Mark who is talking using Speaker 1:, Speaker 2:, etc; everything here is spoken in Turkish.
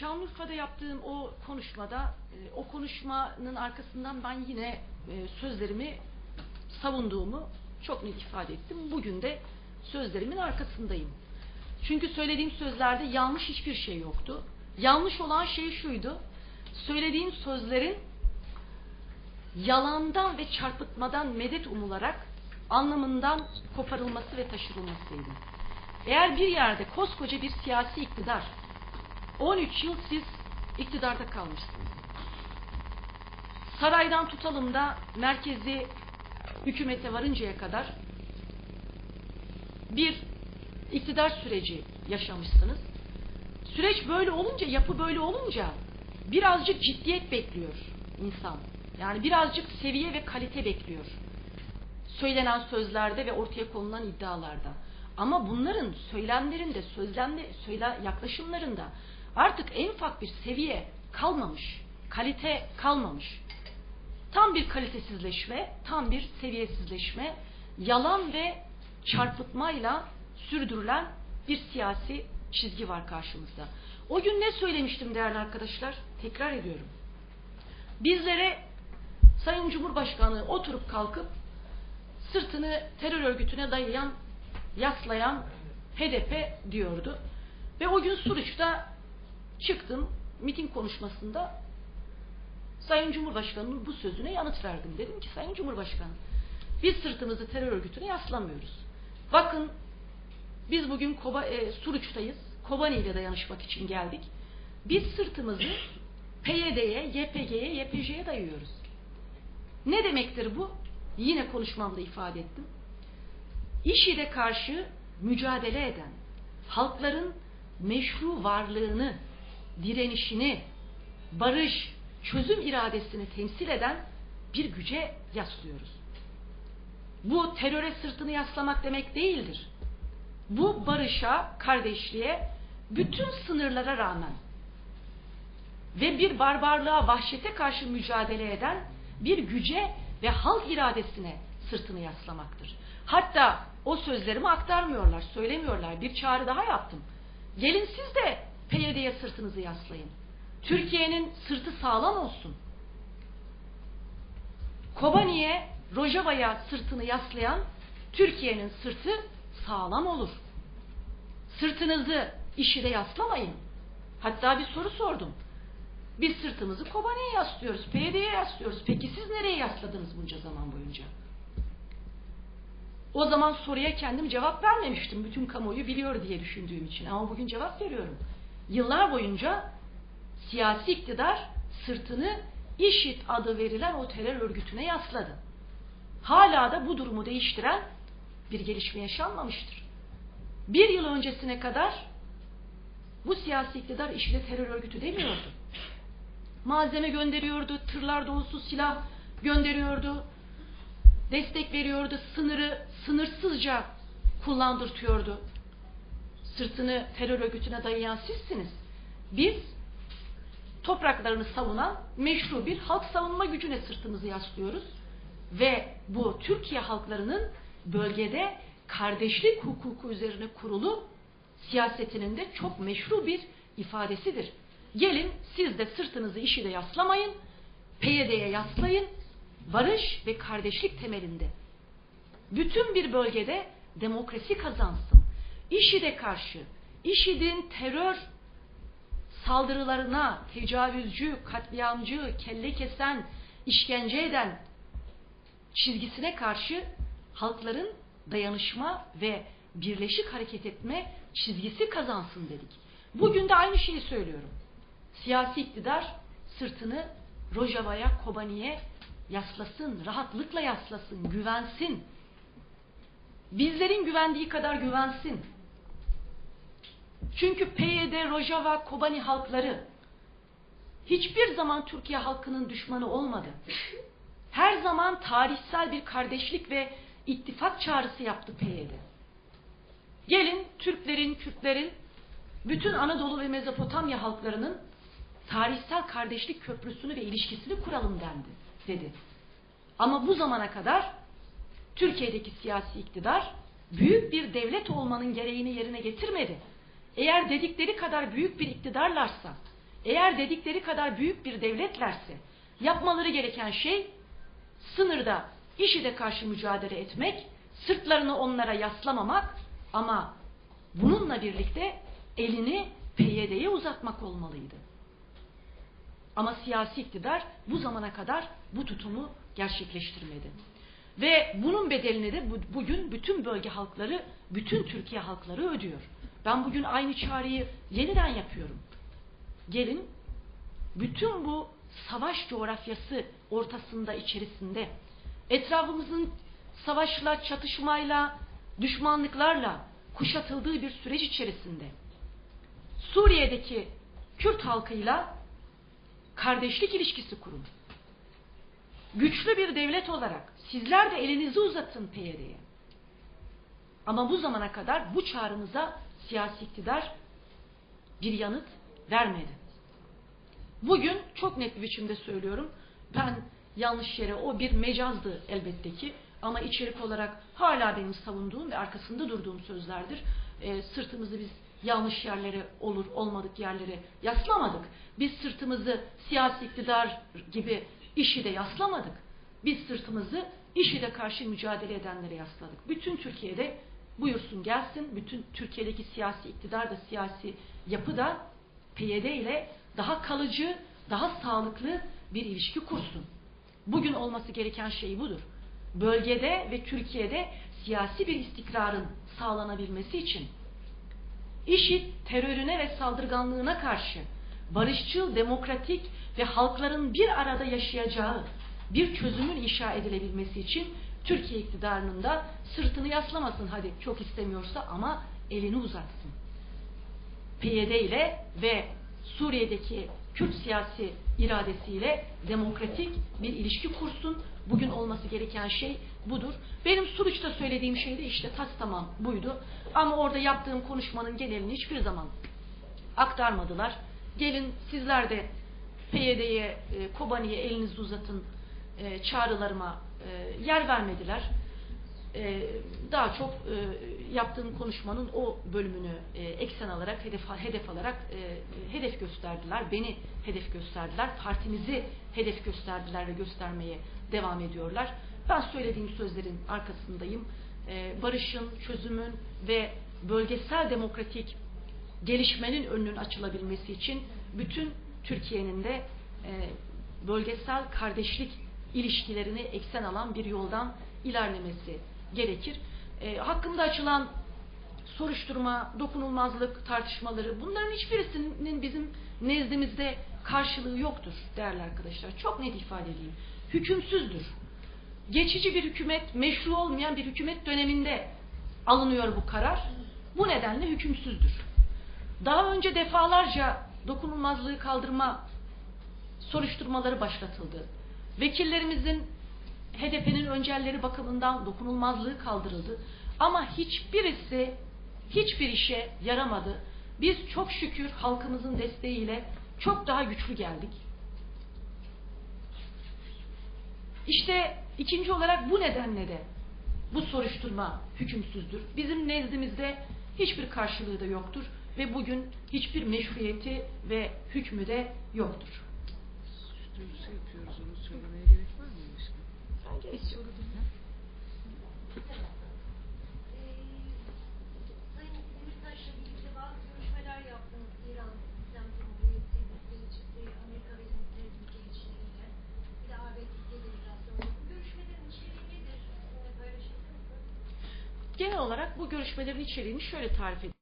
Speaker 1: Şanlıurfa'da yaptığım o konuşmada, e, o konuşmanın arkasından ben yine e, sözlerimi savunduğumu çok net ifade ettim. Bugün de sözlerimin arkasındayım. Çünkü söylediğim sözlerde yanlış hiçbir şey yoktu. Yanlış olan şey şuydu. Söylediğim sözlerin yalandan ve çarpıtmadan medet umularak anlamından koparılması ve taşırılmasıydı. Eğer bir yerde koskoca bir siyasi iktidar 13 yıl siz iktidarda kalmışsınız. Saraydan tutalım da merkezi hükümete varıncaya kadar bir iktidar süreci yaşamışsınız. Süreç böyle olunca, yapı böyle olunca birazcık ciddiyet bekliyor insan. Yani birazcık seviye ve kalite bekliyor. Söylenen sözlerde ve ortaya konulan iddialarda. Ama bunların söylemlerinde, sözlemde, söyle, yaklaşımlarında artık en ufak bir seviye kalmamış. Kalite kalmamış. Tam bir kalitesizleşme, tam bir seviyesizleşme, yalan ve çarpıtmayla sürdürülen bir siyasi çizgi var karşımızda. O gün ne söylemiştim değerli arkadaşlar? Tekrar ediyorum. Bizlere Sayın Cumhurbaşkanı oturup kalkıp sırtını terör örgütüne dayayan, yaslayan HDP diyordu. Ve o gün Suruç'ta çıktım miting konuşmasında Sayın Cumhurbaşkanı'nın bu sözüne yanıt verdim. Dedim ki Sayın Cumhurbaşkanı biz sırtımızı terör örgütüne yaslamıyoruz. Bakın biz bugün Koba, e, Suruç'tayız. Kobani ile dayanışmak için geldik. Biz sırtımızı PYD'ye, YPG'ye, YPJ'ye dayıyoruz. Ne demektir bu? Yine konuşmamda ifade ettim. İşide karşı mücadele eden, halkların meşru varlığını, direnişini, barış, çözüm iradesini temsil eden bir güce yaslıyoruz. Bu teröre sırtını yaslamak demek değildir. Bu barışa, kardeşliğe, bütün sınırlara rağmen ve bir barbarlığa, vahşete karşı mücadele eden bir güce ve halk iradesine sırtını yaslamaktır. Hatta o sözlerimi aktarmıyorlar, söylemiyorlar. Bir çağrı daha yaptım. Gelin siz de PYD'ye sırtınızı yaslayın. Türkiye'nin sırtı sağlam olsun. Kobani'ye, Rojava'ya sırtını yaslayan Türkiye'nin sırtı sağlam olur. Sırtınızı işide yaslamayın. Hatta bir soru sordum. Biz sırtımızı Kobani'ye yaslıyoruz, PYD'ye yaslıyoruz. Peki siz nereye yasladınız bunca zaman boyunca? O zaman soruya kendim cevap vermemiştim. Bütün kamuoyu biliyor diye düşündüğüm için. Ama bugün cevap veriyorum. Yıllar boyunca siyasi iktidar sırtını IŞİD adı verilen o terör örgütüne yasladı. Hala da bu durumu değiştiren bir gelişme yaşanmamıştır. Bir yıl öncesine kadar bu siyasi iktidar IŞİD'e terör örgütü demiyordu. Malzeme gönderiyordu, tırlar dolusu silah gönderiyordu, destek veriyordu, sınırı sınırsızca kullandırtıyordu. Sırtını terör örgütüne dayayan sizsiniz. Biz topraklarını savunan meşru bir halk savunma gücüne sırtımızı yaslıyoruz. Ve bu Türkiye halklarının bölgede kardeşlik hukuku üzerine kurulu siyasetinin de çok meşru bir ifadesidir. Gelin siz de sırtınızı işi de yaslamayın, PYD'ye yaslayın, barış ve kardeşlik temelinde. Bütün bir bölgede demokrasi kazansın. IŞİD'e karşı, IŞİD'in terör saldırılarına tecavüzcü, katliamcı, kelle kesen, işkence eden çizgisine karşı halkların dayanışma ve birleşik hareket etme çizgisi kazansın dedik. Bugün de aynı şeyi söylüyorum. Siyasi iktidar sırtını Rojava'ya, Kobani'ye yaslasın, rahatlıkla yaslasın, güvensin. Bizlerin güvendiği kadar güvensin. Çünkü PYD, Rojava, Kobani halkları hiçbir zaman Türkiye halkının düşmanı olmadı. Her zaman tarihsel bir kardeşlik ve ittifak çağrısı yaptı PYD. Gelin Türklerin, Kürtlerin, bütün Anadolu ve Mezopotamya halklarının tarihsel kardeşlik köprüsünü ve ilişkisini kuralım dendi, dedi. Ama bu zamana kadar Türkiye'deki siyasi iktidar büyük bir devlet olmanın gereğini yerine getirmedi. Eğer dedikleri kadar büyük bir iktidarlarsa, Eğer dedikleri kadar büyük bir devletlerse yapmaları gereken şey sınırda IŞİD'e karşı mücadele etmek, sırtlarını onlara yaslamamak ama bununla birlikte elini PYD'ye uzatmak olmalıydı. Ama siyasi iktidar bu zamana kadar bu tutumu gerçekleştirmedi. Ve bunun bedelini de bu- bugün bütün bölge halkları, bütün Türkiye halkları ödüyor. Ben bugün aynı çağrıyı yeniden yapıyorum. Gelin bütün bu savaş coğrafyası ortasında içerisinde etrafımızın savaşla, çatışmayla, düşmanlıklarla kuşatıldığı bir süreç içerisinde Suriye'deki Kürt halkıyla kardeşlik ilişkisi kurun. Güçlü bir devlet olarak sizler de elinizi uzatın PYD'ye. Ama bu zamana kadar bu çağrımıza siyasi iktidar bir yanıt vermedi. Bugün çok net bir biçimde söylüyorum. Ben yanlış yere o bir mecazdı elbette ki ama içerik olarak hala benim savunduğum ve arkasında durduğum sözlerdir. Ee, sırtımızı biz yanlış yerlere olur olmadık yerlere yaslamadık. Biz sırtımızı siyasi iktidar gibi işi de yaslamadık. Biz sırtımızı işi de karşı mücadele edenlere yasladık. Bütün Türkiye'de buyursun gelsin. Bütün Türkiye'deki siyasi iktidar da siyasi yapı da PYD ile daha kalıcı, daha sağlıklı bir ilişki kursun. Bugün olması gereken şey budur. Bölgede ve Türkiye'de siyasi bir istikrarın sağlanabilmesi için IŞİD terörüne ve saldırganlığına karşı barışçıl, demokratik ve halkların bir arada yaşayacağı bir çözümün inşa edilebilmesi için Türkiye iktidarının da sırtını yaslamasın hadi çok istemiyorsa ama elini uzatsın. PYD ile ve Suriye'deki Kürt siyasi iradesiyle demokratik bir ilişki kursun. Bugün olması gereken şey budur. Benim Suruç'ta söylediğim şey de işte tas tamam buydu. Ama orada yaptığım konuşmanın genelini hiçbir zaman aktarmadılar. Gelin sizler de PYD'ye, e, Kobani'ye elinizi uzatın e, çağrılarıma e, yer vermediler. E, daha çok e, yaptığım konuşmanın o bölümünü e, eksen alarak, hedef, hedef alarak hedef gösterdiler. Beni hedef gösterdiler. Partimizi hedef gösterdiler ve göstermeye devam ediyorlar. Ben söylediğim sözlerin arkasındayım. Barışın, çözümün ve bölgesel demokratik gelişmenin önünün açılabilmesi için bütün Türkiye'nin de bölgesel kardeşlik ilişkilerini eksen alan bir yoldan ilerlemesi gerekir. E, hakkında açılan soruşturma, dokunulmazlık tartışmaları bunların hiçbirisinin bizim nezdimizde karşılığı yoktur değerli arkadaşlar. Çok net ifade edeyim. Hükümsüzdür. Geçici bir hükümet, meşru olmayan bir hükümet döneminde alınıyor bu karar. Bu nedenle hükümsüzdür. Daha önce defalarca dokunulmazlığı kaldırma soruşturmaları başlatıldı. Vekillerimizin HDP'nin öncelleri bakımından dokunulmazlığı kaldırıldı. Ama hiçbirisi hiçbir işe yaramadı. Biz çok şükür halkımızın desteğiyle çok daha güçlü geldik. İşte ikinci olarak bu nedenle de bu soruşturma hükümsüzdür. Bizim nezdimizde hiçbir karşılığı da yoktur ve bugün hiçbir meşruiyeti ve hükmü de yoktur.
Speaker 2: Suç duyurusu yapıyoruz onu söylemeye gerek var mı başkanım?
Speaker 1: Ben gerek yok.
Speaker 3: Sayın Demirtaş'la birlikte bazı görüşmeler yaptınız İran İslam Cumhuriyeti Büyükelçisi, Amerika ve İngiltere Büyükelçileriyle. Bir de AB Türkiye Delegasyonu. Bu görüşmelerin içeriği nedir? Sizinle paylaşabilir misiniz?
Speaker 1: Genel olarak bu görüşmelerin içeriğini şöyle tarif edeyim.